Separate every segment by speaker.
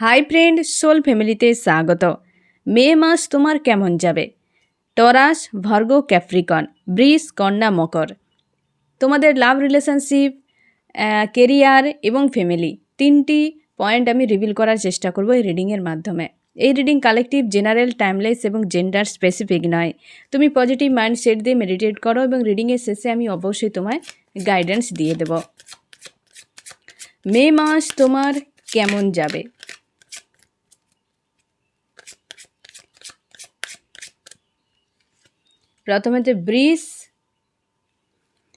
Speaker 1: Hi friend soul ফ্যামিলিতে স্বাগত। মে মাস তোমার কেমন যাবে? টরাস ভার্গো, ক্যাপ্রিকন ব্রিস কন্যা, মকর। তোমাদের লাভ রিলেশনশিপ কেরিয়ার এবং ফ্যামিলি তিনটি পয়েন্ট আমি রিভিল করার চেষ্টা করব এই রিডিংয়ের মাধ্যমে। এই রিডিং কালেকটিভ, জেনারেল, টাইমলেস এবং জেন্ডার স্পেসিফিক নয়। তুমি পজিটিভ মাইন্ডসেট দিয়ে মেডিটেট করো এবং রিডিংয়ের শেষে আমি অবশ্যই তোমায় গাইডেন্স দিয়ে দেব। মে মাস তোমার কেমন যাবে? প্রথমে হচ্ছে ব্রিস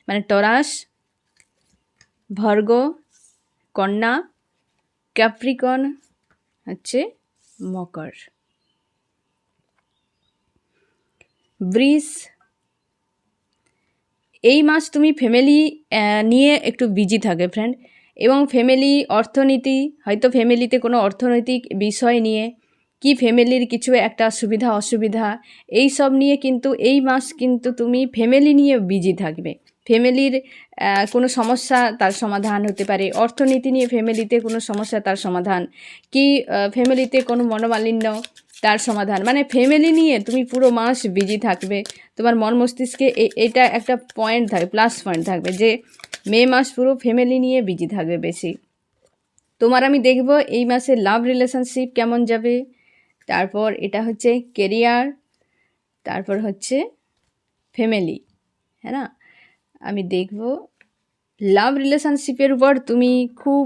Speaker 1: মানে টরাস, ভর্গ, কন্যা, ক্যাপ্রিকন, হচ্ছে মকর। ব্রিস, এই মাস তুমি ফ্যামিলি নিয়ে একটু বিজি থাকে ফ্রেন্ড এবং ফ্যামিলি, অর্থনীতি, হয়তো ফ্যামিলিতে কোনো অর্থনৈতিক বিষয় নিয়ে কি ফ্যামিলির কিছু একটা সুবিধা, অসুবিধা, এই সব নিয়ে কিন্তু এই মাস কিন্তু তুমি ফ্যামিলি নিয়ে বিজি থাকবে। ফ্যামিলির কোনো সমস্যা তার সমাধান হতে পারে। অর্থনীতি নিয়ে ফ্যামিলিতে কোনো সমস্যা তার সমাধান। কি ফ্যামিলিতে কোনো মনোমালিন্য তার সমাধান। মানে ফ্যামিলি নিয়ে তুমি পুরো মাস বিজি থাকবে। তোমার মন মস্তিষ্কে এটা একটা পয়েন্ট থাকবে প্লাস পয়েন্ট থাকবে যে মে মাস পুরো ফ্যামিলি নিয়ে বিজি থাকবে বেশি। তোমার আমি দেখব এই মাসে লাভ রিলেশনশিপ কেমন যাবে? তারপর এটা হচ্ছে কেরিয়ার তারপর হচ্ছে ফ্যামিলি হ্যাঁ না? আমি দেখব লাভ রিলেশনশিপের উপর তুমি খুব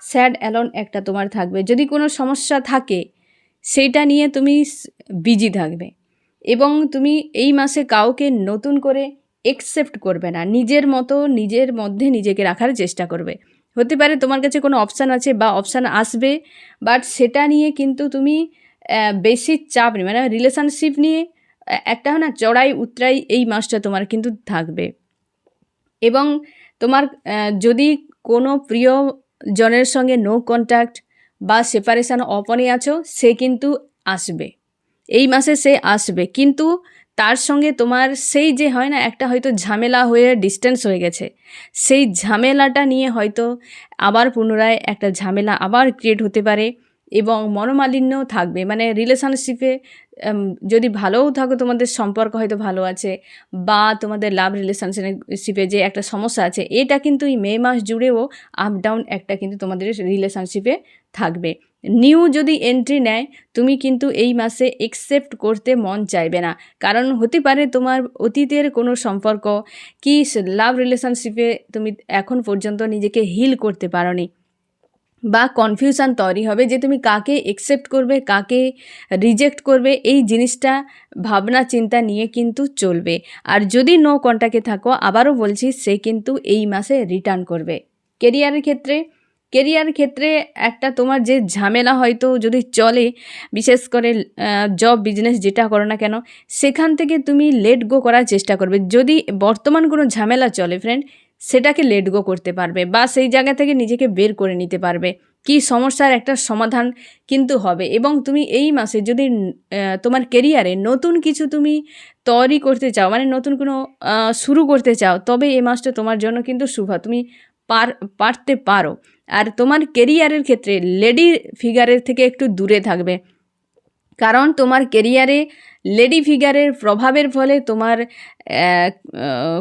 Speaker 1: স্যাড অ্যালন একটা তোমার থাকবে। যদি কোনো সমস্যা থাকে, সেইটা নিয়ে তুমি বিজি থাকবে। এবং তুমি এই মাসে কাউকে নতুন করে একসেপ্ট করবে না। নিজের মতো, নিজের মধ্যে নিজেকে রাখার চেষ্টা করবে। হতে পারে তোমার কাছে কোনো অপশান আছে বা অপশান আসবে বাট সেটা নিয়ে কিন্তু তুমি বেশি চাপ নেই। মানে রিলেশনশিপ নিয়ে একটা না, চড়াই উতরাই এই মাসটা তোমার কিন্তু থাকবে। এবং তোমার যদি কোনো প্রিয় জনের সঙ্গে নো কন্ট্যাক্ট বা সেপারেশান অপনে আছো, সে কিন্তু আসবে। এই মাসে সে আসবে। কিন্তু তার সঙ্গে তোমার সেই যে হয় না, একটা হয়তো ঝামেলা হয়ে ডিস্টেন্স হয়ে গেছে। সেই ঝামেলাটা নিয়ে হয়তো আবার পুনরায় একটা ঝামেলা আবার ক্রিয়েট হতে পারে। এবং মনোমালিন্যও থাকবে। মানে রিলেশনশিপে যদি ভালোও থাকো, তোমাদের সম্পর্ক হয়তো ভালো আছে বা তোমাদের লাভ রিলেশনশিপে যে একটা সমস্যা আছে, এটা কিন্তু এই মে মাস জুড়েও আপ ডাউন একটা কিন্তু তোমাদের রিলেশনশিপে থাকবে। নিউ যদি এন্ট্রি নেয়, তুমি কিন্তু এই মাসে একসেপ্ট করতে মন চাইবে না। কারণ হতে পারে তোমার অতীতের কোনো সম্পর্ক, কি লাভ রিলেশনশিপে তুমি এখন পর্যন্ত নিজেকে হিল করতে পারো বা কনফিউশান তৈরি হবে যে তুমি কাকে একসেপ্ট করবে, কাকে রিজেক্ট করবে, এই জিনিসটা ভাবনা চিন্তা নিয়ে কিন্তু চলবে। আর যদি নো কন্ট্যাক্টে থাকো, আবারও বলছি, সে কিন্তু এই মাসে রিটার্ন করবে। কেরিয়ারের ক্ষেত্রে কেরিয়ার ক্ষেত্রে একটা তোমার যে ঝামেলা হয়তো যদি চলে, বিশেষ করে জব বিজনেস যেটা করো না কেন, সেখান থেকে তুমি লেট গো করার চেষ্টা করবে। যদি বর্তমান কোনো ঝামেলা চলে ফ্রেন্ড সেটাকে লেট গো করতে পারবে বা সেই জায়গা থেকে নিজেকে বের করে নিতে পারবে। কি সমস্যার একটা সমাধান কিন্তু হবে এবং তুমি এই মাসে যদি তোমার কেরিয়ারে নতুন কিছু তুমি তৈরি করতে চাও মানে নতুন কোনো শুরু করতে চাও, তবে এই মাসটা তোমার জন্য কিন্তু শুভ। তুমি পার, পারতে পারো। আর তোমার কেরিয়ারের ক্ষেত্রে লেডি ফিগারের থেকে একটু দূরে থাকবে। কারণ তোমার কেরিয়ারে লেডি ফিগারের প্রভাবের ফলে তোমার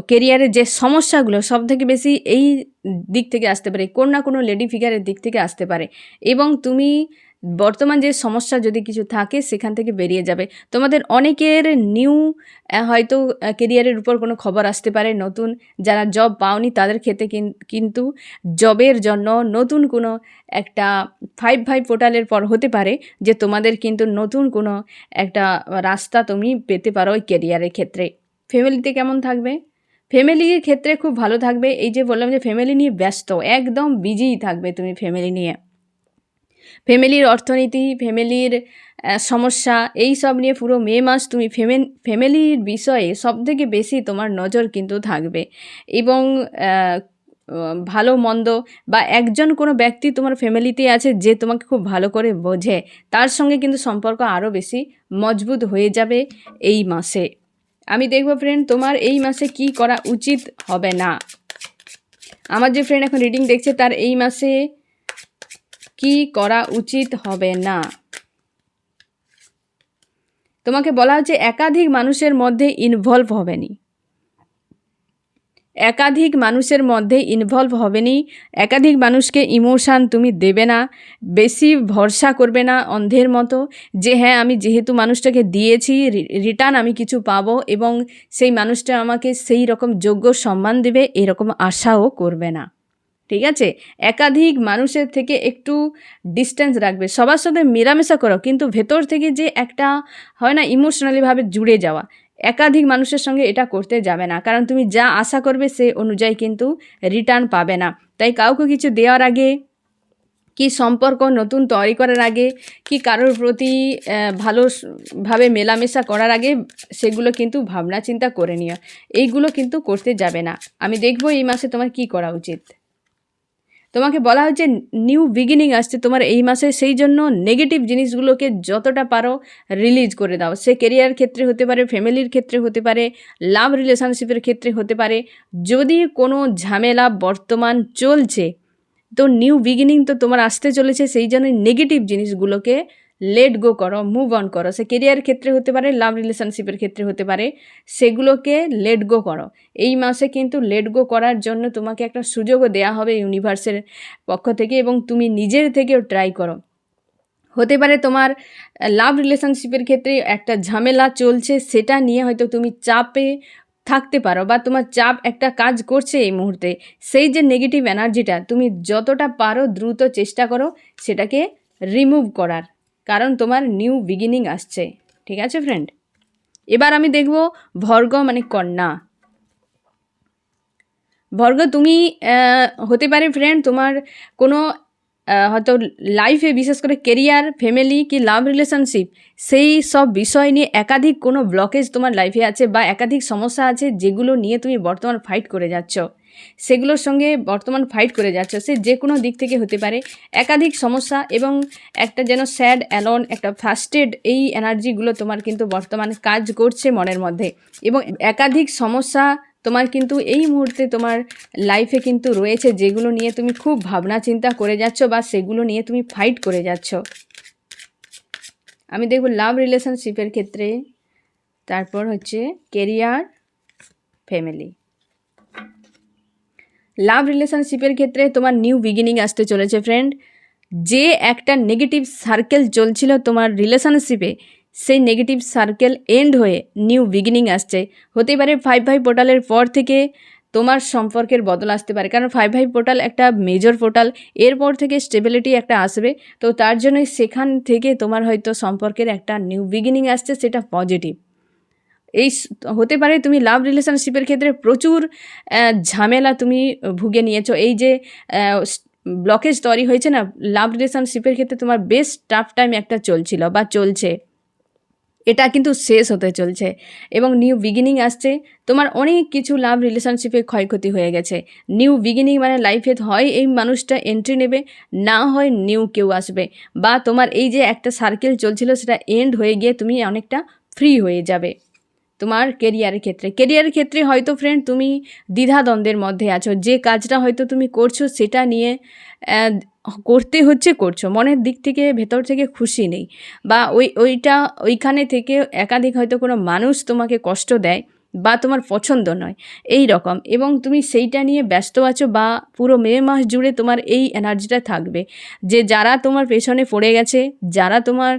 Speaker 1: কেরিয়ারের যে সমস্যাগুলো সব থেকে বেশি এই দিক থেকে আসতে পারে, কোন না কোনো লেডি ফিগারের দিক থেকে আসতে পারে। এবং তুমি বর্তমান যে সমস্যা যদি কিছু থাকে, সেখান থেকে বেরিয়ে যাবে। তোমাদের অনেকের নিউ হয়তো কেরিয়ারের উপর কোনো খবর আসতে পারে। নতুন যারা জব পাওনি, তাদের ক্ষেত্রে কিন্তু জবের জন্য নতুন কোনো একটা ফাইভ ফাইভ পোর্টালের পর হতে পারে যে তোমাদের কিন্তু নতুন কোনো একটা রাস্তা তুমি পেতে পারো ওই কেরিয়ারের ক্ষেত্রে। ফ্যামিলিতে কেমন থাকবে? ফ্যামিলির ক্ষেত্রে খুব ভালো থাকবে। এই যে বললাম যে ফ্যামিলি নিয়ে ব্যস্ত, একদম বিজিই থাকবে তুমি ফ্যামিলি নিয়ে। ফ্যামিলির অর্থনীতি, ফ্যামিলির সমস্যা, এই সব নিয়ে পুরো মে মাস তুমি ফ্যামিলির বিষয়ে সব থেকে বেশি তোমার নজর কিন্তু থাকবে। এবং ভালো, মন্দ বা একজন কোনো ব্যক্তি তোমার ফ্যামিলিতে আছে যে তোমাকে খুব ভালো করে বোঝে, তার সঙ্গে কিন্তু সম্পর্ক আরও বেশি মজবুত হয়ে যাবে এই মাসে। আমি দেখব ফ্রেন্ড তোমার এই মাসে কি করা উচিত হবে না? আমার যে ফ্রেন্ড এখন রিডিং দেখছে, তার এই মাসে কি করা উচিত হবে না? তোমাকে বলা হচ্ছে একাধিক মানুষের মধ্যে ইনভলভ হবেনি। একাধিক মানুষের মধ্যে ইনভলভ হবেনি। একাধিক মানুষকে ইমোশান তুমি দেবে না, বেশি ভরসা করবে না অন্ধের মতো যে হ্যাঁ আমি যেহেতু মানুষটাকে দিয়েছি রিটার্ন আমি কিছু পাবো এবং সেই মানুষটা আমাকে সেই রকম যোগ্য সম্মান দেবে, এরকম আশাও করবে না। ঠিক আছে? একাধিক মানুষের থেকে একটু ডিস্টেন্স রাখবে। সবার সাথে মেলামেশা করো, কিন্তু ভেতর থেকে যে একটা হয় না ইমোশনালিভাবে জুড়ে যাওয়া। একাধিক মানুষের সঙ্গে এটা করতে যাবে না, কারণ তুমি যা আশা করবে সে অনুযায়ী কিন্তু রিটার্ন পাবে না। তাই কাউকে কিছু দেওয়ার আগে, কি সম্পর্ক নতুন তৈরি করার আগে, কি কারোর প্রতি ভালোভাবে মেলামেশা করার আগে, সেগুলো কিন্তু ভাবনা চিন্তা করে নিও। এইগুলো কিন্তু করতে যাবে না। আমি দেখব এই মাসে তোমার কি করা উচিত। তোমাকে বলা হচ্ছে নিউ বিগিনিং আসছে, তোমার এই মাসে সেই জন্য নেগেটিভ জিনিসগুলোকে যতটা পারো রিলিজ করে দাও। সে কেরিয়ার ক্ষেত্রে হতে পারে, ফ্যামিলির ক্ষেত্রে হতে পারে লাভ রিলেশনশিপের ক্ষেত্রে হতে পারে। যদি কোনো ঝামেলা বর্তমান চলছে, তো নিউ বিগিনিং তো তোমার আসতে চলেছে, সেই জন্য নেগেটিভ জিনিসগুলোকে লেট গো করো মুভ অন করো। সে কেরিয়ার ক্ষেত্রে হতে পারে লাভ রিলেশনশিপের ক্ষেত্রে হতে পারে, সেগুলোকে লেট গো করো। এই মাসে কিন্তু লেট গো করার জন্য তোমাকে একটা সুযোগও দেওয়া হবে ইউনিভার্সের পক্ষ থেকে এবং তুমি নিজের থেকেও ট্রাই করো। হতে পারে তোমার লাভ রিলেশনশিপের ক্ষেত্রে একটা ঝামেলা চলছে, সেটা নিয়ে হয়তো তুমি চাপে থাকতে পারো বা তোমার চাপ একটা কাজ করছে এই মুহূর্তে। সেই যে নেগেটিভ এনার্জিটা তুমি যতটা পারো দ্রুত চেষ্টা করো সেটাকে রিমুভ করার। কারণ তোমার নিউ বিগিনিং আসছে। ঠিক আছে ফ্রেন্ড এবার আমি দেখব ভর্গ মানে কন্যা। ভর্গ, তুমি হতে পারে ফ্রেন্ড তোমার কোনো হয়তো লাইফে বিশেষ করে কেরিয়ার ফ্যামিলি কি লাভ রিলেশনশিপ সেই সব বিষয় নিয়ে একাধিক কোনো ব্লকেজ তোমার লাইফে আছে বা একাধিক সমস্যা আছে যেগুলো নিয়ে তুমি বর্তমান ফাইট করে যাচ্ছ। সেগুলোর সঙ্গে বর্তমান ফাইট করে যাচ্ছ। সে যে কোনো দিক থেকে হতে পারে। একাধিক সমস্যা এবং একটা যেন স্যাড অ্যালন একটা ফার্স্টেড এই এনার্জিগুলো তোমার কিন্তু বর্তমানে কাজ করছে মনের মধ্যে। এবং একাধিক সমস্যা তোমার কিন্তু এই মুহূর্তে তোমার লাইফে কিন্তু রয়েছে, যেগুলো নিয়ে তুমি খুব ভাবনা চিন্তা করে যাচ্ছ বা সেগুলো নিয়ে তুমি ফাইট করে যাচ্ছ। আমি দেখব লাভ রিলেশনশিপের ক্ষেত্রে। তারপর হচ্ছে কেরিয়ার ফ্যামিলি লাভ রিলেশনশিপের ক্ষেত্রে তোমার নিউ বিগিনিং আসতে চলেছে ফ্রেন্ড যে একটা নেগেটিভ সার্কেল চলছিল তোমার রিলেশনশিপে, সেই নেগেটিভ সার্কেল এন্ড হয়ে নিউ বিগিনিং আসছে। হতে পারে ফাইভ ফাইভ পোর্টালের পর থেকে তোমার সম্পর্কের বদল আসতে পারে, কারণ ফাইভ ফাইভ পোর্টাল একটা মেজর পোর্টাল এরপর থেকে স্টেবিলিটি একটা আসবে। তো তার জন্যই সেখান থেকে তোমার হয়তো সম্পর্কের একটা নিউ বিগিনিং আসছে, সেটা পজিটিভ এই হতে পারে তুমি লাভ রিলেশনশিপের ক্ষেত্রে প্রচুর ঝামেলা তুমি ভুগে নিয়েছো। এই যে ব্লকেজ তৈরি হয়েছে না লাভ রিলেশনশিপের ক্ষেত্রে তোমার বেশ টাফ টাইম একটা চলছিল বা চলছে। এটা কিন্তু শেষ হতে চলছে এবং নিউ বিগিনিং আসছে। তোমার অনেক কিছু লাভ রিলেশনশিপে ক্ষয়ক্ষতি হয়ে গেছে। নিউ বিগিনিং মানে লাইফে হয় এই মানুষটা এন্ট্রি নেবে, না হয় নিউ কেউ আসবে। বা তোমার এই যে একটা সার্কেল চলছিল, সেটা এন্ড হয়ে গিয়ে তুমি অনেকটা ফ্রি হয়ে যাবে। তোমার কেরিয়ারের ক্ষেত্রে। কেরিয়ারের ক্ষেত্রে হয়তো ফ্রেন্ড তুমি দ্বিধাদ্বন্দ্বের মধ্যে আছো। যে কাজটা হয়তো তুমি করছ সেটা নিয়ে করতে হচ্ছে করছ। মনের দিক থেকে ভেতর থেকে খুশি নেই। বা ওই, ওইটা, ওইখানে থেকে একাধিক হয়তো কোনো মানুষ তোমাকে কষ্ট দেয়। বা তোমার পছন্দ নয়, এই রকম। এবং তুমি সেইটা নিয়ে ব্যস্ত আছো বা পুরো মে মাস জুড়ে তোমার এই এনার্জিটা থাকবে যে যারা তোমার পেছনে পড়ে গেছে, যারা তোমার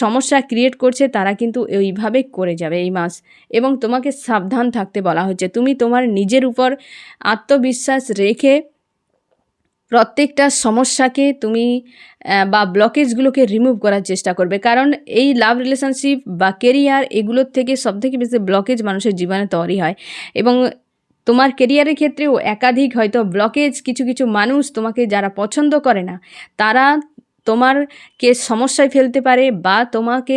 Speaker 1: সমস্যা ক্রিয়েট করছে, তারা কিন্তু এইভাবে করে যাবে এই মাস। এবং তোমাকে সাবধান থাকতে বলা হচ্ছে। তুমি তোমার নিজের উপর আত্মবিশ্বাস রেখে প্রত্যেকটা সমস্যাকে তুমি বা ব্লকেজগুলোকে রিমুভ করার চেষ্টা করবে। কারণ এই লাভ রিলেশনশিপ বা কেরিয়ার এগুলোর থেকে সবথেকে বেশি ব্লকেজ মানুষের জীবনে তৈরি হয়। এবং তোমার কেরিয়ারের ক্ষেত্রেও একাধিক হয়তো ব্লকেজ কিছু কিছু মানুষ তোমাকে যারা পছন্দ করে না, তারা তোমারকে সমস্যায় ফেলতে পারে বা তোমাকে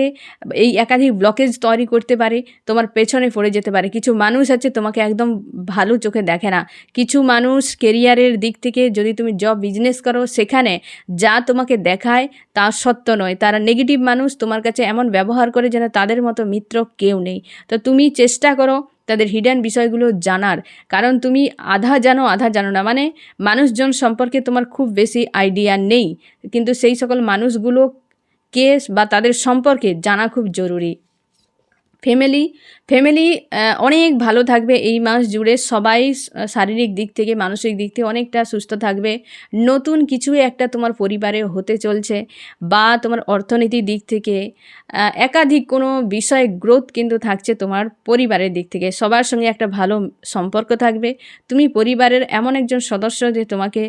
Speaker 1: এই একাধিক ব্লকেজ তৈরি করতে পারে, তোমার পেছনে পড়ে যেতে পারে। কিছু মানুষ আছে তোমাকে একদম ভালো চোখে দেখে না। কিছু মানুষ কেরিয়ারের দিক থেকে যদি তুমি জব বিজনেস করো, সেখানে যা তোমাকে দেখায় তা সত্য নয়। তারা নেগেটিভ মানুষ তোমার কাছে এমন ব্যবহার করে যেন তাদের মতো মিত্র কেউ নেই। তো তুমি চেষ্টা করো তাদের হিডেন বিষয়গুলো জানার। কারণ তুমি আধা জানো আধা জানো না। মানে মানুষজন সম্পর্কে তোমার খুব বেশি আইডিয়া নেই। কিন্তু সেই সকল মানুষগুলো কেস বা তাদের সম্পর্কে জানা খুব জরুরি। ফ্যামিলি ফ্যামিলি অনেক ভালো থাকবে এই মাস জুড়ে। সবাই শারীরিক দিক থেকে, মানসিক দিক থেকে অনেকটা সুস্থ থাকবে। নতুন কিছু একটা তোমার পরিবারে হতে চলছে বা তোমার অর্থনীতির দিক থেকে একাধিক কোনো বিষয়ে গ্রোথ কিন্তু থাকছে তোমার পরিবারের দিক থেকে। সবার সঙ্গে একটা ভালো সম্পর্ক থাকবে। তুমি পরিবারের এমন একজন সদস্য যে তোমাকে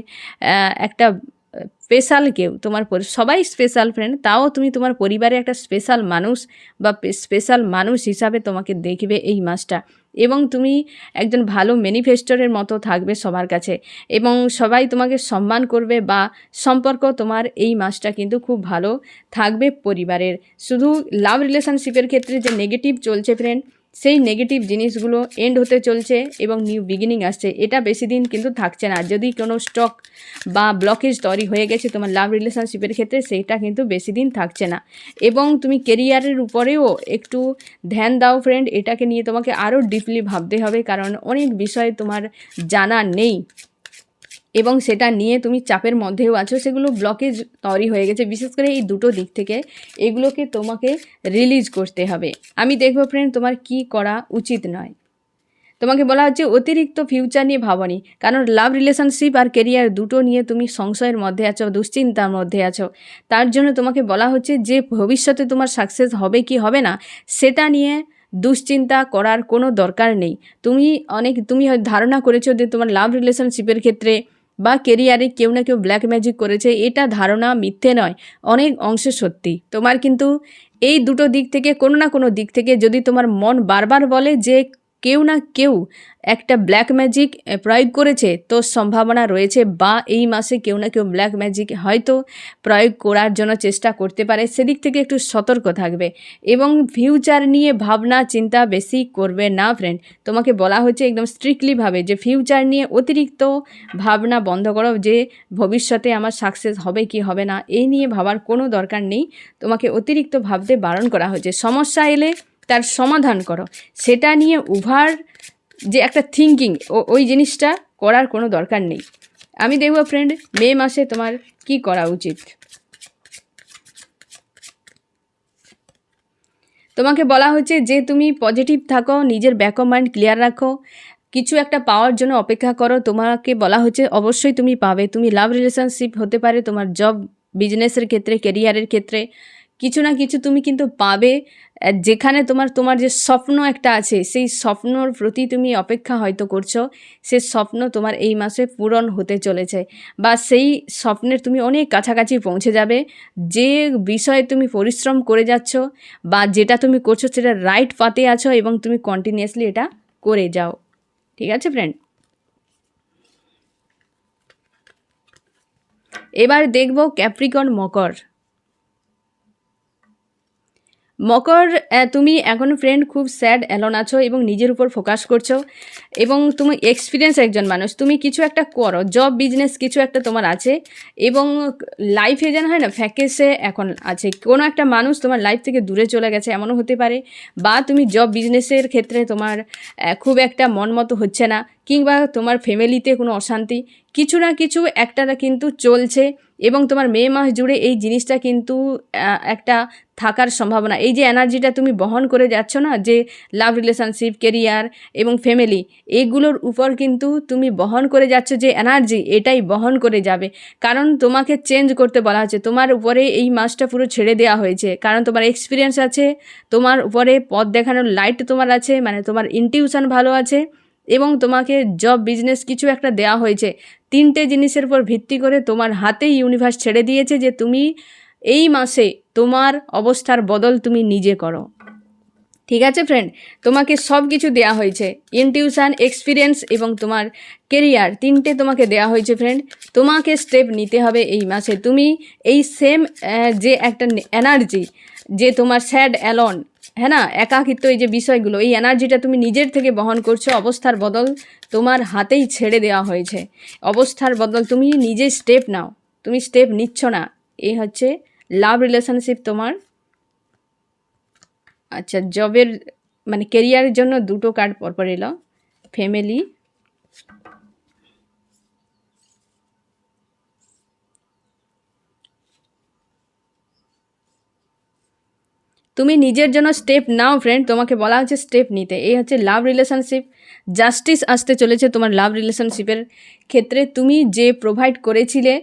Speaker 1: একটা স্পেশাল কেউ, তোমার সবাই স্পেশাল ফ্রেন্ড তাও তুমি তোমার পরিবারে একটা স্পেশাল মানুষ বা স্পেশাল মানুষ হিসাবে তোমাকে দেখবে এই মাসটা। এবং তুমি একজন ভালো ম্যানিফেস্টোরের মতো থাকবে সবার কাছে। এবং সবাই তোমাকে সম্মান করবে বা সম্পর্ক তোমার এই মাসটা কিন্তু খুব ভালো থাকবে পরিবারের। শুধু লাভ রিলেশনশিপের ক্ষেত্রে যে নেগেটিভ চলছে ফ্রেন্ড সেই নেগেটিভ জিনিসগুলো এন্ড হতে চলছে এবং নিউ বিগিনিং আসছে। এটা বেশি দিন কিন্তু থাকছে না। যদি কোনো স্টক বা ব্লকেজ তৈরি হয়ে গেছে তোমার লাভ রিলেশনশিপের ক্ষেত্রে, সেইটা কিন্তু বেশি দিন থাকছে না। এবং তুমি কেরিয়ারের উপরেও একটু ধ্যান দাও ফ্রেন্ড এটাকে নিয়ে তোমাকে আরও ডিপলি ভাবতে হবে, কারণ অনেক বিষয় তোমার জানা নেই। এবং সেটা নিয়ে তুমি চাপের মধ্যেও আছো, সেগুলো ব্লকেজ তৈরি হয়ে গেছে। বিশেষ করে এই দুটো দিক থেকে এগুলোকে তোমাকে রিলিজ করতে হবে। আমি দেখব ফ্রেন্ড তোমার কি করা উচিত নয়। তোমাকে বলা হচ্ছে অতিরিক্ত ফিউচার নিয়ে ভাবনি, কারণ লাভ রিলেশনশিপ আর কেরিয়ার দুটো নিয়ে তুমি সংশয়ের মধ্যে আছো, দুশ্চিন্তার মধ্যে আছো। তার জন্য তোমাকে বলা হচ্ছে যে ভবিষ্যতে তোমার সাকসেস হবে কি হবে না, সেটা নিয়ে দুশ্চিন্তা করার কোনো দরকার নেই। তুমি অনেক, তুমি ধারণা করেছ যে তোমার লাভ রিলেশনশিপের ক্ষেত্রে বা কেরিয়ারে কেউ না কেউ ব্ল্যাক ম্যাজিক করেছে, এটা ধারণা মিথ্যে নয়, অনেক অংশে সত্যি। তোমার কিন্তু এই দুটো দিক থেকে, কোনো না কোনো দিক থেকে যদি তোমার মন বারবার বলে যে কেউ না কেউ একটা ব্ল্যাক ম্যাজিক প্রয়োগ করেছে, তো সম্ভাবনা রয়েছে বা এই মাসে কেউ না কেউ ব্ল্যাক ম্যাজিক হয়তো প্রয়োগ করার জন্য চেষ্টা করতে পারে, সেদিক থেকে একটু সতর্ক থাকবে। এবং ফিউচার নিয়ে ভাবনা, চিন্তা বেশি করবে না ফ্রেন্ড তোমাকে বলা হচ্ছে একদম স্ট্রিক্টলিভাবে যে ফিউচার নিয়ে অতিরিক্ত ভাবনা বন্ধ করো যে ভবিষ্যতে আমার সাকসেস হবে কি হবে না, এই নিয়ে ভাবার কোনো দরকার নেই। তোমাকে অতিরিক্ত ভাবতে বারণ করা হয়েছে। সমস্যা এলে তার সমাধান করো। সেটা নিয়ে উভার যে একটা থিঙ্কিং ওই জিনিসটা করার কোনো দরকার নেই। আমি দেখব ফ্রেন্ড মে মাসে তোমার কি করা উচিত? তোমাকে বলা হচ্ছে যে তুমি পজিটিভ থাকো, নিজের ব্যাক মাইন্ড ক্লিয়ার রাখো। কিছু একটা পাওয়ার জন্য অপেক্ষা করো। তোমাকে বলা হচ্ছে অবশ্যই তুমি পাবে। তুমি লাভ রিলেশনশিপ হতে পারে তোমার জব বিজনেসের ক্ষেত্রে কেরিয়ারের ক্ষেত্রে। কিছু না কিছু তুমি কিন্তু পাবে। যেখানে তোমার তোমার যে স্বপ্ন একটা আছে, সেই স্বপ্নর প্রতি তুমি অপেক্ষা হয়তো করছ। সে স্বপ্ন তোমার এই মাসে পূরণ হতে চলেছে বা সেই স্বপ্নের তুমি অনেক কাছাকাছি পৌঁছে যাবে। যে বিষয়ে তুমি পরিশ্রম করে যাচ্ছ বা যেটা তুমি করছ সেটা রাইট পাতে আছো এবং তুমি কন্টিনিউয়াসলি এটা করে যাও। ঠিক আছে ফ্রেন্ড এবার দেখব ক্যাপ্রিকন মকর। মকর তুমি এখন ফ্রেন্ড খুব স্যাড অ্যালন আছো এবং নিজের উপর ফোকাস করছ এবং তুমি এক্সপিরিয়েন্স একজন মানুষ। তুমি কিছু একটা করো জব বিজনেস কিছু একটা তোমার আছে এবং লাইফে যেন হয় না ফ্যাকেসে এখন আছে। কোনো একটা মানুষ তোমার লাইফ থেকে দূরে চলে গেছে, এমনও হতে পারে বা তুমি জব বিজনেসের ক্ষেত্রে তোমার খুব একটা মন মতো হচ্ছে না। কিংবা তোমার ফ্যামিলিতে কোনো অশান্তি, কিছু না কিছু একটা কিন্তু চলছে এবং তোমার মে মাস জুড়ে এই জিনিসটা কিন্তু একটা থাকার সম্ভাবনা। এই যে এনার্জিটা তুমি বহন করে যাচ্ছ না, যে লাভ রিলেশনশিপ কেরিয়ার এবং ফ্যামিলি এগুলোর উপর কিন্তু তুমি বহন করে যাচ্ছ যে এনার্জি এটাই বহন করে যাবে। কারণ তোমাকে চেঞ্জ করতে বলা হচ্ছে। তোমার উপরে এই মাসটা পুরো ছেড়ে দেওয়া হয়েছে। কারণ তোমার এক্সপিরিয়েন্স আছে, তোমার উপরে পথ দেখানোর লাইট তোমার আছে মানে তোমার ইনটিউশন ভালো আছে। এবং তোমাকে জব বিজনেস কিছু একটা দেওয়া হয়েছে। তিনটে জিনিসের উপর ভিত্তি করে তোমার হাতেই ইউনিভার্স ছেড়ে দিয়েছে যে তুমি এই মাসে তোমার অবস্থার বদল তুমি নিজে করো। ঠিক আছে ফ্রেন্ড তোমাকে সব কিছু দেওয়া হয়েছে। ইনটিউশন এক্সপিরিয়েন্স এবং তোমার কেরিয়ার তিনটে তোমাকে দেওয়া হয়েছে ফ্রেন্ড তোমাকে স্টেপ নিতে হবে এই মাসে। তুমি এই সেম যে একটা এনার্জি যে তোমার স্যাড অ্যালন হ্যাঁ না, একাকিত্ব এই যে বিষয়গুলো, এই এনার্জিটা তুমি নিজের থেকে বহন করছ, অবস্থার বদল তোমার হাতেই ছেড়ে দেওয়া হয়েছে। অবস্থার বদল, তুমি নিজে স্টেপ নাও, তুমি স্টেপ নিচ্ছ না। এই হচ্ছে লাভ রিলেশনশিপ তোমার। আচ্ছা জবের মানে কেরিয়ারের জন্য দুটো কার্ড পরপর এলো ফ্যামিলি তুমি নিজের জন্য স্টেপ নাও ফ্রেন্ড তোমাকে বলা হচ্ছে স্টেপ নিতে। এই হচ্ছে লাভ রিলেশনশিপ জাস্টিস আসতে চলেছে তোমার লাভ রিলেশনশিপের ক্ষেত্রে। তুমি যে প্রোভাইড করেছিলে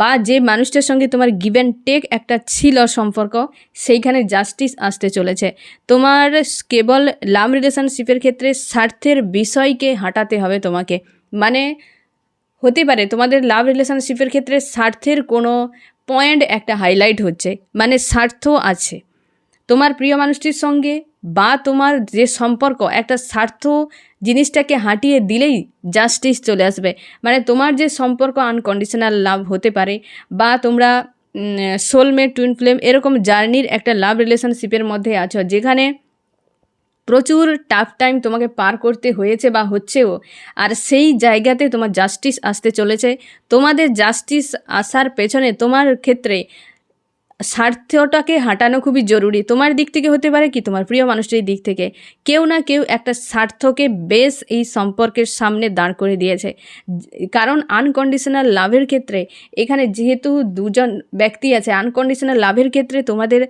Speaker 1: বা যে মানুষটার সঙ্গে তোমার গিভেন টেক একটা ছিল সম্পর্ক, সেইখানে জাস্টিস আসতে চলেছে। তোমার কেবল লাভ রিলেশনশিপের ক্ষেত্রে স্বার্থের বিষয়কে হাঁটাতে হবে তোমাকে। মানে হতে পারে তোমাদের লাভ রিলেশনশিপের ক্ষেত্রে স্বার্থের কোনো পয়েন্ট একটা হাইলাইট হচ্ছে। মানে স্বার্থ আছে। তোমার প্রিয় মানুষটির সঙ্গে বা তোমার যে সম্পর্ক, একটা স্বার্থ জিনিসটাকে হাঁটিয়ে দিলেই জাস্টিস চলে আসবে। মানে তোমার যে সম্পর্ক আনকন্ডিশনাল লাভ হতে পারে বা তোমরা সোলমেট টুইন ফ্লেম এরকম জার্নির একটা লাভ রিলেশনশিপের মধ্যে আছো, যেখানে প্রচুর টাফ টাইম তোমাকে পার করতে হয়েছে বা হচ্ছেও, আর সেই জায়গাতে তোমার জাস্টিস আসতে চলেছে। তোমাদের জাস্টিস আসার পেছনে তোমার ক্ষেত্রে স্বার্থটাকে হাঁটানো খুবই জরুরি। তোমার দিক থেকে হতে পারে কি? তোমার প্রিয় মানুষটির দিক থেকে। কেউ না কেউ একটা স্বার্থকে বেশ এই সম্পর্কের সামনে দাঁড় করে দিয়েছে। কারণ আনকন্ডিশনাল লাভের ক্ষেত্রে এখানে যেহেতু দুজন ব্যক্তি আছে আনকন্ডিশনাল লাভের ক্ষেত্রে তোমাদের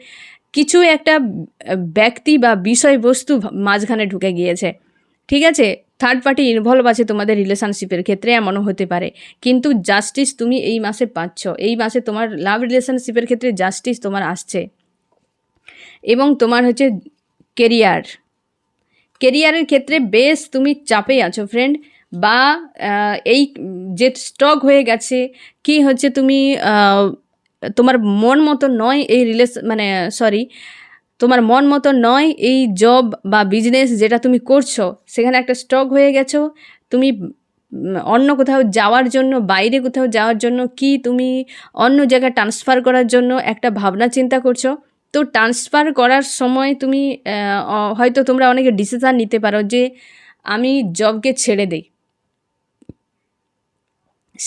Speaker 1: কিছু একটা ব্যক্তি বা বিষয়বস্তু মাঝখানে ঢুকে গিয়েছে। ঠিক আছে? থার্ড পার্টি ইনভলভ আছে তোমাদের রিলেশনশিপের ক্ষেত্রে, এমনও হতে পারে। কিন্তু জাস্টিস তুমি এই মাসে পাচ্ছ। এই মাসে তোমার লাভ রিলেশনশিপের ক্ষেত্রে জাস্টিস তোমার আসছে। এবং তোমার হচ্ছে কেরিয়ার কেরিয়ারের ক্ষেত্রে বেশ তুমি চাপে আছো ফ্রেন্ড বা এই যে স্টক হয়ে গেছে, কি হচ্ছে তুমি তোমার মন মতো নয় এই রিলেশন মানে সরি তোমার মন মতো নয় এই জব বা বিজনেস যেটা তুমি করছ, সেখানে একটা স্টক হয়ে গেছো, তুমি অন্য কোথাও যাওয়ার জন্য, বাইরে কোথাও যাওয়ার জন্য, কি তুমি অন্য জায়গায় ট্রান্সফার করার জন্য একটা ভাবনা চিন্তা করছ? তো ট্রান্সফার করার সময় তুমি হয়তো তোমরা অনেকে ডিসিশান নিতে পারো যে আমি জবকে ছেড়ে দেই।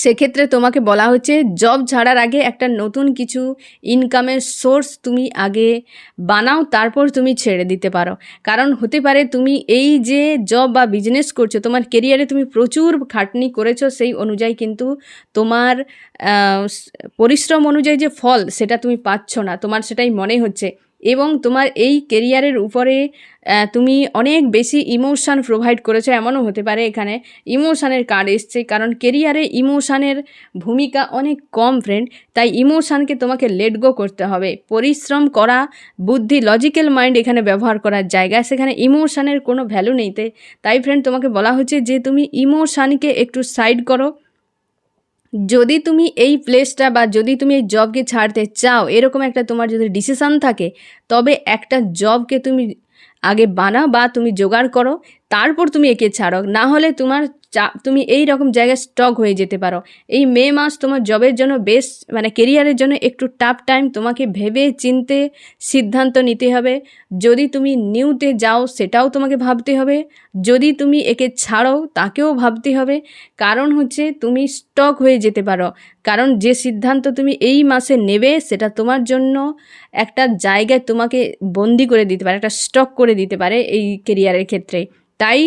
Speaker 1: সেক্ষেত্রে তোমাকে বলা হচ্ছে জব ছাড়ার আগে একটা নতুন কিছু ইনকামের সোর্স তুমি আগে বানাও, তারপর তুমি ছেড়ে দিতে পারো। কারণ হতে পারে তুমি এই যে জব বা বিজনেস করছ, তোমার কেরিয়ারে তুমি প্রচুর খাটনি করেছ, সেই অনুযায়ী কিন্তু তোমার পরিশ্রম অনুযায়ী যে ফল, সেটা তুমি পাচ্ছ না। তোমার সেটাই মনে হচ্ছে। এবং তোমার এই কেরিয়ারের উপরে তুমি অনেক বেশি ইমোশান প্রোভাইড করেছ, এমনও হতে পারে এখানে। ইমোশানের কার্ড এসছে, কারণ কেরিয়ারে ইমোশানের ভূমিকা অনেক কম ফ্রেন্ড তাই ইমোশানকে তোমাকে লেট গো করতে হবে। পরিশ্রম করা, বুদ্ধি লজিক্যাল মাইন্ড এখানে ব্যবহার করার জায়গা, সেখানে ইমোশানের কোনো ভ্যালু নেই তাই ফ্রেন্ড তোমাকে বলা হচ্ছে যে তুমি ইমোশানকে একটু সাইড করো যদি তুমি এই প্লেসটা বা যদি তুমি এই জবকে ছাড়তে চাও, এরকম একটা তোমার যদি ডিসিশান থাকে, তবে একটা জবকে তুমি আগে বানাও বা তুমি জোগাড় করো। তারপর তুমি একে ছাড়ো। না হলে তোমার চা, তুমি এই রকম জায়গায় স্টক হয়ে যেতে পারো। এই মে মাস তোমার জবের জন্য বেশ মানে কেরিয়ারের জন্য একটু টাফ টাইম তোমাকে ভেবে চিনতে সিদ্ধান্ত নিতে হবে। যদি তুমি নিউতে যাও, সেটাও তোমাকে ভাবতে হবে। যদি তুমি একে ছাড়ো, তাকেও ভাবতে হবে। কারণ হচ্ছে তুমি স্টক হয়ে যেতে পারো। কারণ যে সিদ্ধান্ত তুমি এই মাসে নেবে, সেটা তোমার জন্য একটা জায়গায় তোমাকে বন্দি করে দিতে পারে, একটা স্টক করে দিতে পারে এই কেরিয়ারের ক্ষেত্রে। তাই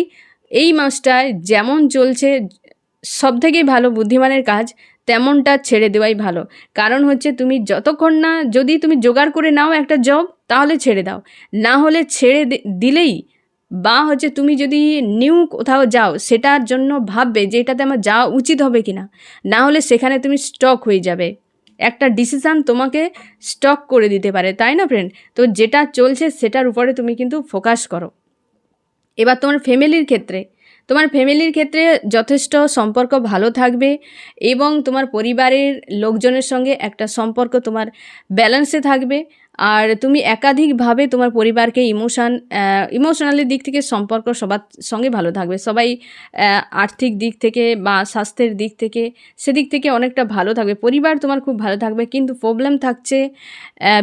Speaker 1: এই মাসটায় যেমন চলছে সব থেকেই ভালো বুদ্ধিমানের কাজ, তেমনটা ছেড়ে দেওয়াই ভালো। কারণ হচ্ছে তুমি যতক্ষণ না যদি তুমি জোগাড় করে নাও একটা জব তাহলে ছেড়ে দাও। না হলে ছেড়ে দিলেই বা হচ্ছে তুমি যদি নিউ কোথাও যাও, সেটার জন্য ভাববে যে এটাতে আমার যাওয়া উচিত হবে কি না না হলে সেখানে তুমি স্টক হয়ে যাবে। একটা ডিসিশান তোমাকে স্টক করে দিতে পারে, তাই না ফ্রেন্ড তো যেটা চলছে, সেটার উপরে তুমি কিন্তু ফোকাস করো। এবার তোমার ফ্যামিলির ক্ষেত্রে। তোমার ফ্যামিলির ক্ষেত্রে যথেষ্ট সম্পর্ক ভালো থাকবে এবং তোমার পরিবারের লোকজনের সঙ্গে একটা সম্পর্ক তোমার ব্যালেন্সে থাকবে। আর তুমি একাধিকভাবে তোমার পরিবারকে ইমোশান ইমোশনালি দিক থেকে সম্পর্ক সবার সঙ্গে ভালো থাকবে। সবাই আর্থিক দিক থেকে বা স্বাস্থ্যের দিক থেকে সেদিক থেকে অনেকটা ভালো থাকবে। পরিবার তোমার খুব ভালো থাকবে, কিন্তু প্রবলেম থাকছে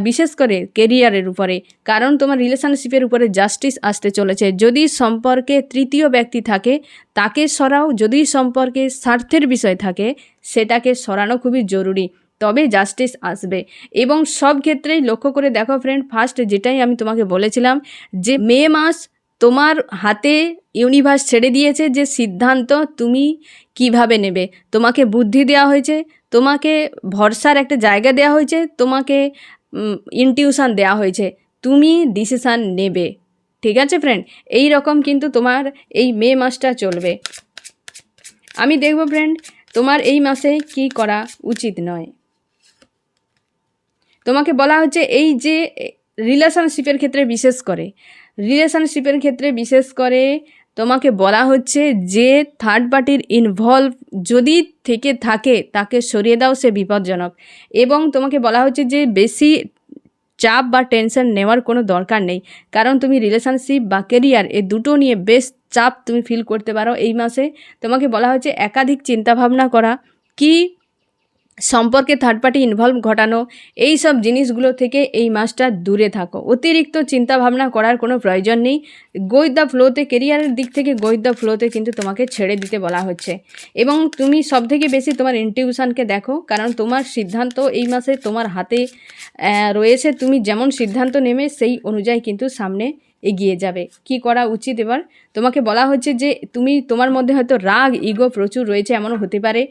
Speaker 1: বিশেষ করে কেরিয়ারের উপরে। কারণ তোমার রিলেশনশিপের উপরে জাস্টিস আসতে চলেছে। যদি সম্পর্কে তৃতীয় ব্যক্তি থাকে, তাকে সরাও। যদি সম্পর্কে স্বার্থের বিষয় থাকে, সেটাকে সরানো খুবই জরুরি। তবে জাস্টিস আসবে। এবং সব ক্ষেত্রেই লক্ষ্য করে দেখো ফ্রেন্ড ফার্স্ট যেটাই আমি তোমাকে বলেছিলাম যে মে মাস তোমার হাতে ইউনিভার্স ছেড়ে দিয়েছে যে সিদ্ধান্ত তুমি কীভাবে নেবে। তোমাকে বুদ্ধি দেওয়া হয়েছে, তোমাকে ভরসার একটা জায়গা দেওয়া হয়েছে, তোমাকে ইনটিউশান দেওয়া হয়েছে। তুমি ডিসিশান নেবে। ঠিক আছে ফ্রেন্ড এই রকম কিন্তু তোমার এই মে মাসটা চলবে। আমি দেখব ফ্রেন্ড তোমার এই মাসে কি করা উচিত নয়। তোমাকে বলা হচ্ছে এই যে রিলেশনশিপের ক্ষেত্রে বিশেষ করে রিলেশনশিপের ক্ষেত্রে বিশেষ করে তোমাকে বলা হচ্ছে যে থার্ড পার্টির ইনভলভ যদি থেকে থাকে, তাকে সরিয়ে দাও সে বিপজ্জনক। এবং তোমাকে বলা হচ্ছে যে বেশি চাপ বা টেনশন নেওয়ার কোনো দরকার নেই। কারণ তুমি রিলেশনশিপ বা কেরিয়ার এ দুটো নিয়ে বেশ চাপ তুমি ফিল করতে পারো এই মাসে। তোমাকে বলা হচ্ছে একাধিক চিন্তাভাবনা করা। কি সম্পর্কে থার্ড পার্টি ইনভলভ ঘটানো, এই সব জিনিসগুলো থেকে এই মাসটা দূরে থাকো। অতিরিক্ত চিন্তা ভাবনা করার কোনো প্রয়োজন নেই। গোই দ্য ফ্লোতে কেরিয়ারের দিক থেকে গোই দ্য ফ্লোতে কিন্তু তোমাকে ছেড়ে দিতে বলা হচ্ছে। এবং তুমি সব থেকে বেশি তোমার ইনটিউশনকে দেখো, কারণ তোমার সিদ্ধান্ত এই মাসে তোমার হাতে রয়েছে। তুমি যেমন সিদ্ধান্ত নেবে, সেই অনুযায়ী কিন্তু সামনে এগিয়ে যাবে। কি করা উচিত এবার? তোমাকে বলা হচ্ছে যে তুমি, তোমার মধ্যে হয়তো রাগ ইগো প্রচুর রয়েছে, এমনও হতে পারে।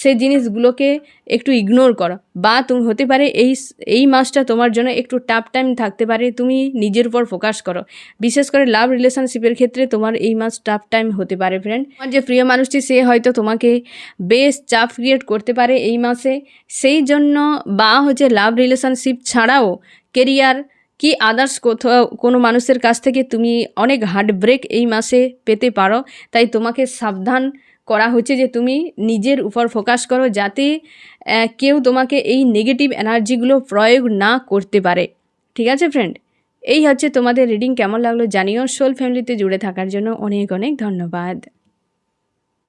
Speaker 1: সে জিনিসগুলোকে একটু ইগনোর করো। বা তুমি হতে পারে এই এই মাসটা তোমার জন্য একটু টাফ টাইম থাকতে পারে, তুমি নিজের উপর ফোকাস করো। বিশেষ করে লাভ রিলেশনশিপের ক্ষেত্রে তোমার এই মাস টাফ টাইম হতে পারে ফ্রেন্ড তোমার যে প্রিয় মানুষটি, সে হয়তো তোমাকে বেশ চাপ ক্রিয়েট করতে পারে এই মাসে। সেই জন্য বা হচ্ছে লাভ রিলেশনশিপ ছাড়াও কেরিয়ার কি আদার্স কোথাও, কোনো মানুষের কাছ থেকে তুমি অনেক হার্ট ব্রেক এই মাসে পেতে পারো। তাই তোমাকে সাবধান করা হচ্ছে যে তুমি নিজের উপর ফোকাস করো যাতে কেউ তোমাকে এই নেগেটিভ এনার্জিগুলো প্রয়োগ না করতে পারে। ঠিক আছে ফ্রেন্ড এই হচ্ছে তোমাদের রিডিং কেমন লাগল জানিও। সোল ফ্যামিলিতে জুড়ে থাকার জন্য অনেক অনেক ধন্যবাদ।